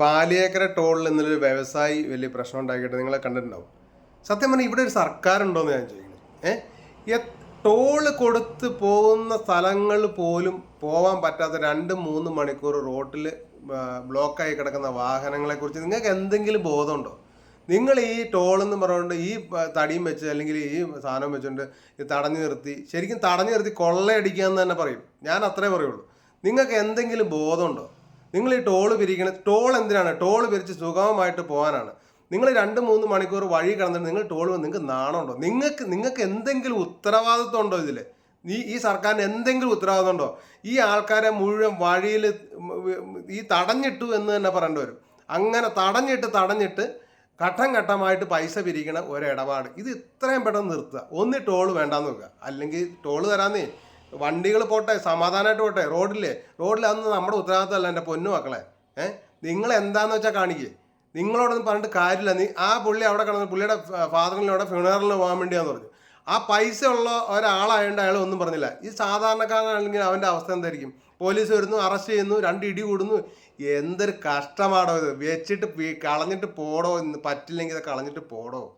പാലിയേക്കര ടോളിൽ ഇന്നലൊരു വ്യവസായി വലിയ പ്രശ്നം ഉണ്ടാക്കിയിട്ട് നിങ്ങളെ കണ്ടിട്ടുണ്ടാവും. സത്യം പറഞ്ഞാൽ ഇവിടെ ഒരു സർക്കാർ ഉണ്ടോയെന്ന് ഞാൻ ചോദിക്കുന്നത് ഏഹ് ടോൾ കൊടുത്ത് പോകുന്ന സ്ഥലങ്ങൾ പോലും പോകാൻ പറ്റാത്ത രണ്ട് മൂന്ന് മണിക്കൂർ റോട്ടിൽ ബ്ലോക്കായി കിടക്കുന്ന വാഹനങ്ങളെക്കുറിച്ച് നിങ്ങൾക്ക് എന്തെങ്കിലും ബോധമുണ്ടോ? നിങ്ങൾ ഈ ടോളെന്ന് പറഞ്ഞുകൊണ്ട് ഈ തടിയും വെച്ച് അല്ലെങ്കിൽ ഈ സാധനം വെച്ചുകൊണ്ട് തടഞ്ഞു നിർത്തി ശരിക്കും തടഞ്ഞു നിർത്തി കൊള്ളയടിക്കുക എന്ന് തന്നെ പറയും. ഞാൻ അത്രേ പറയുള്ളൂ. നിങ്ങൾക്ക് എന്തെങ്കിലും ബോധമുണ്ടോ? നിങ്ങൾ ഈ ടോൾ പിരിക്കണ ടോൾ എന്തിനാണ്? ടോൾ പിരിച്ച് സുഗമമായിട്ട് പോകാനാണ്. നിങ്ങൾ രണ്ട് മൂന്ന് മണിക്കൂർ വഴി കടന്നിട്ട് നിങ്ങൾ ടോൾ നിങ്ങൾക്ക് നാണമുണ്ടോ? നിങ്ങൾക്ക് നിങ്ങൾക്ക് എന്തെങ്കിലും ഉത്തരവാദിത്വം ഉണ്ടോ ഇതിൽ ഈ ഈ സർക്കാരിന് എന്തെങ്കിലും ഉത്തരവാദിത്വം ഉണ്ടോ? ഈ ആൾക്കാരെ മുഴുവൻ വഴിയിൽ ഈ തടഞ്ഞിട്ടു എന്ന് തന്നെ പറയേണ്ടി വരും. അങ്ങനെ തടഞ്ഞിട്ട് തടഞ്ഞിട്ട് ഘട്ടം ഘട്ടമായിട്ട് പൈസ പിരിക്കണ ഒരിടപാട്. ഇത് ഇത്രയും പെട്ടെന്ന് നിർത്തുക. ഒന്ന് ടോൾ വേണ്ടാന്ന് വെക്കുക അല്ലെങ്കിൽ ടോൾ തരാന്നേ. വണ്ടികൾ പോട്ടെ സമാധാനമായിട്ട് പോട്ടെ റോഡില്ലേ റോഡിൽ അന്ന് നമ്മുടെ ഉത്തരവാദിത്തമല്ല എന്റെ പൊന്നു മക്കളെ. ഏഹ് നിങ്ങൾ എന്താന്ന് വെച്ചാൽ കാണിക്കേ. നിങ്ങളോടൊന്നും പറഞ്ഞിട്ട് കാര്യമില്ല. നീ ആ പുള്ളി അവിടെ കിടന്ന് പുള്ളിയുടെ ഫാദറിനോടെ ഫ്യൂണറലിന് പോകാൻ വേണ്ടിയാന്ന് പറഞ്ഞു. ആ പൈസ ഉള്ള ഒരാളായതുകൊണ്ട് അയാൾ ഒന്നും പറഞ്ഞില്ല. ഈ സാധാരണക്കാരനാണെങ്കിൽ അവന്റെ അവസ്ഥ എന്തായിരിക്കും? പോലീസ് വരുന്നു അറസ്റ്റ് ചെയ്യുന്നു രണ്ട് ഇടി കൂടുന്നു. എന്തൊരു കഷ്ടമാണോ ഇത്. വെച്ചിട്ട് കളഞ്ഞിട്ട് പോടോ പറ്റില്ലെങ്കിൽ ഇത് കളഞ്ഞിട്ട് പോടോ.